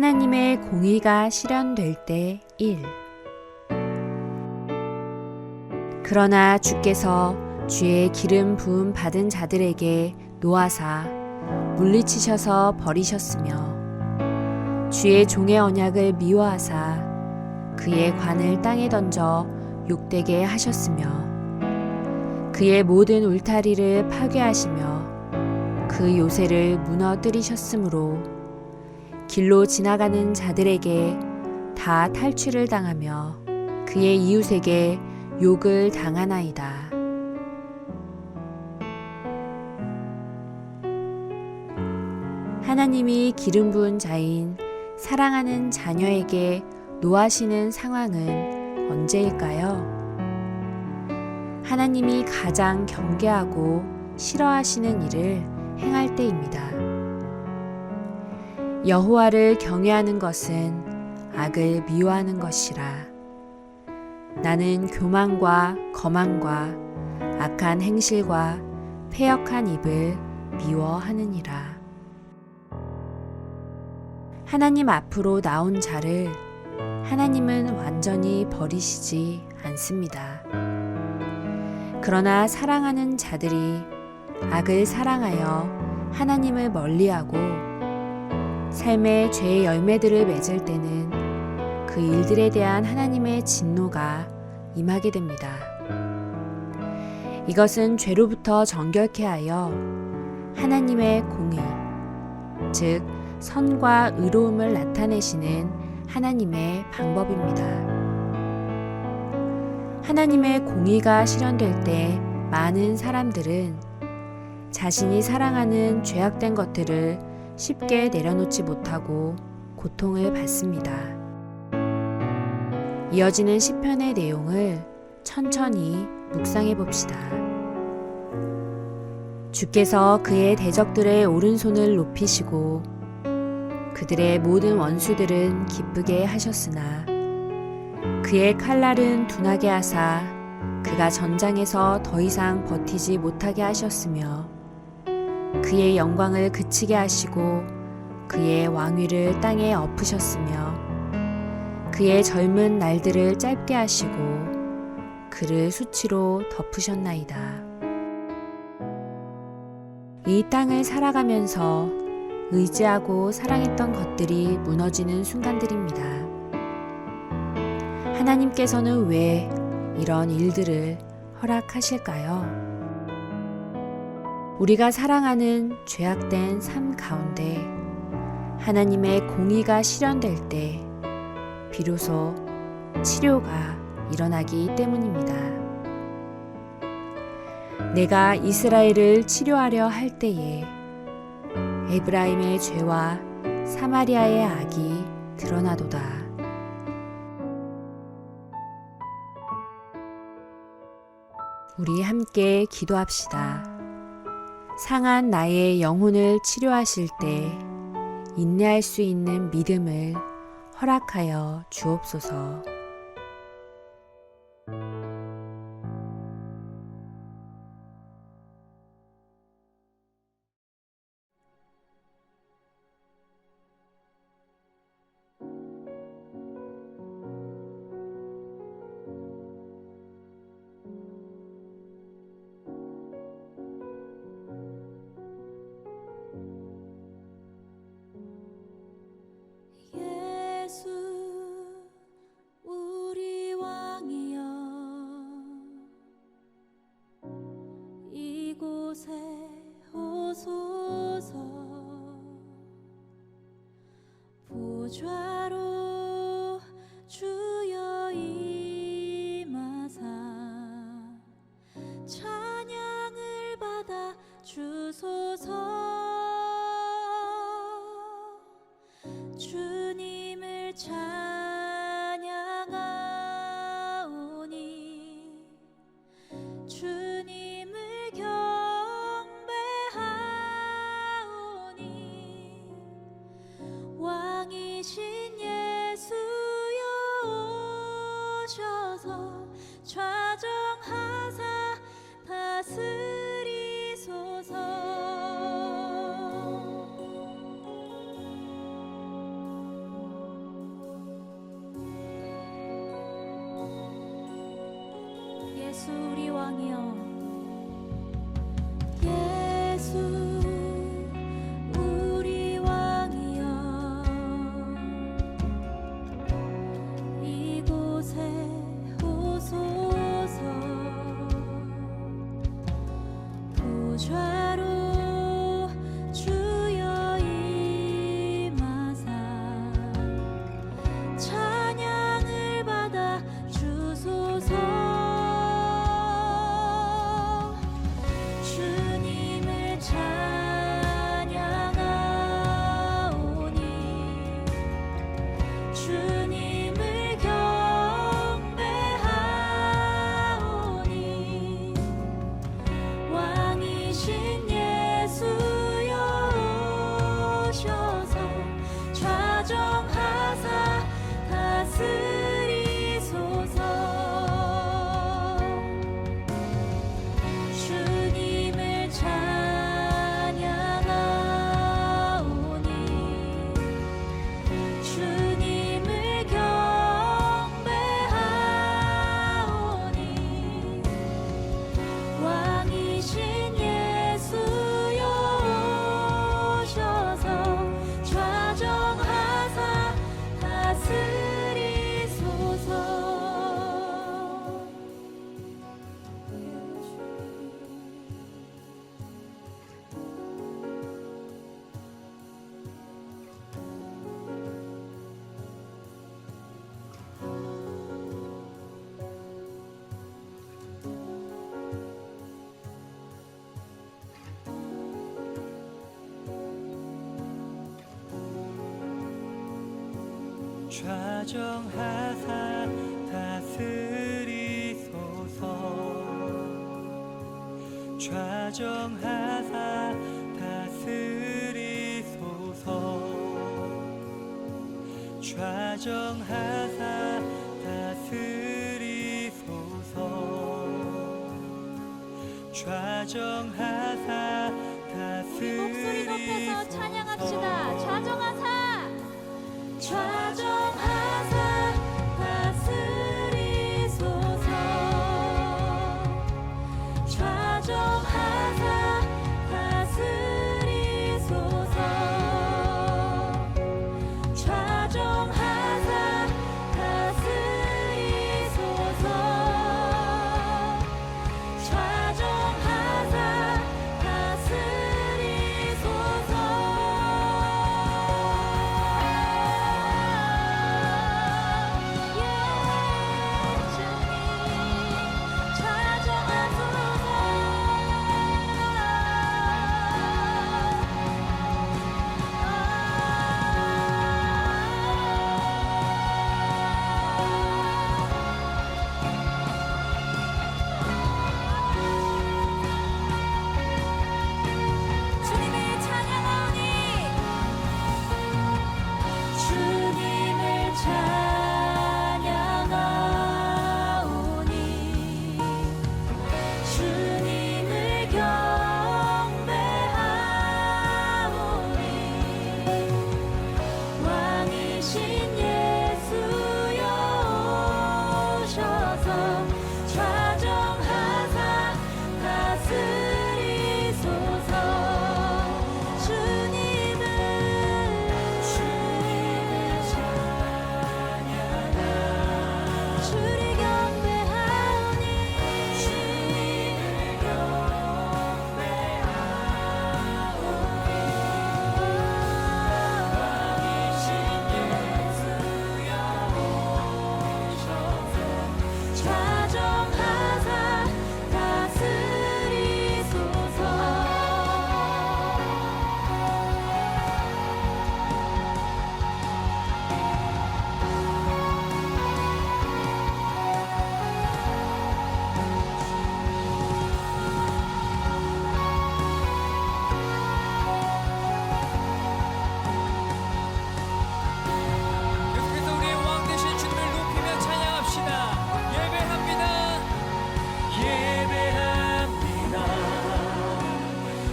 하나님의 공의가 실현될 때 1. 그러나 주께서 주의 기름 부음 받은 자들에게 노하사 물리치셔서 버리셨으며 주의 종의 언약을 미워하사 그의 관을 땅에 던져 욕되게 하셨으며 그의 모든 울타리를 파괴하시며 그 요새를 무너뜨리셨으므로 길로 지나가는 자들에게 다 탈취를 당하며 그의 이웃에게 욕을 당하나이다. 하나님이 기름 부은 자인 사랑하는 자녀에게 노하시는 상황은 언제일까요? 하나님이 가장 경계하고 싫어하시는 일을 행할 때입니다. 여호와를 경외하는 것은 악을 미워하는 것이라. 나는 교만과 거만과 악한 행실과 폐역한 입을 미워하느니라. 하나님 앞으로 나온 자를 하나님은 완전히 버리시지 않습니다. 그러나 사랑하는 자들이 악을 사랑하여 하나님을 멀리하고 삶의 죄의 열매들을 맺을 때는 그 일들에 대한 하나님의 진노가 임하게 됩니다. 이것은 죄로부터 정결케 하여 하나님의 공의, 즉, 선과 의로움을 나타내시는 하나님의 방법입니다. 하나님의 공의가 실현될 때 많은 사람들은 자신이 사랑하는 죄악된 것들을 쉽게 내려놓지 못하고 고통을 받습니다. 이어지는 시편의 내용을 천천히 묵상해 봅시다. 주께서 그의 대적들의 오른손을 높이시고 그들의 모든 원수들은 기쁘게 하셨으나 그의 칼날은 둔하게 하사 그가 전장에서 더 이상 버티지 못하게 하셨으며 그의 영광을 그치게 하시고 그의 왕위를 땅에 엎으셨으며 그의 젊은 날들을 짧게 하시고 그를 수치로 덮으셨나이다. 이 땅을 살아가면서 의지하고 사랑했던 것들이 무너지는 순간들입니다. 하나님께서는 왜 이런 일들을 허락하실까요? 우리가 사랑하는 죄악된 삶 가운데 하나님의 공의가 실현될 때 비로소 치료가 일어나기 때문입니다. 내가 이스라엘을 치료하려 할 때에 에브라임의 죄와 사마리아의 악이 드러나도다. 우리 함께 기도합시다. 상한 나의 영혼을 치료하실 때 인내할 수 있는 믿음을 허락하여 주옵소서. 찬양하오니 주님을 경배하오니 왕이신 좌정하사 다스리소서. 좌정하사 다스리소서. 좌정하사 다스리소서. 좌정하사 다스리소서 목소리 높여서 찬양합시다. 좌정하사. 좌정하 should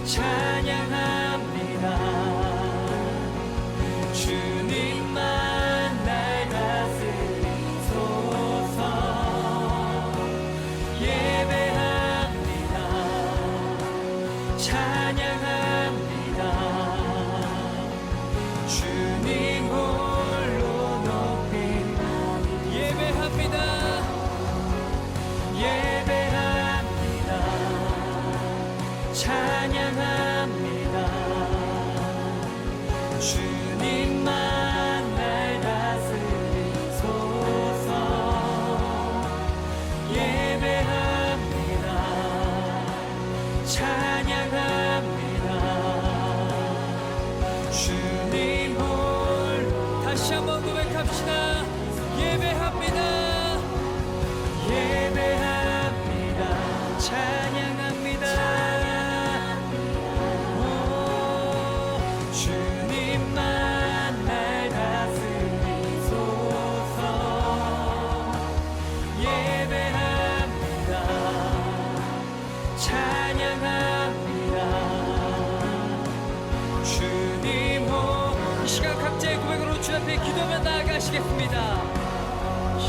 찬양하 주님만 날 다스리소서. 예배합니다. 찬양합니다. 주님 홀 다시 한번 고백합시다 주님 호 이 시간 각자의 고백으로 주 앞에 기도하며 나아가시겠습니다. 이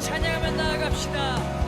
찬양하며 나아갑시다.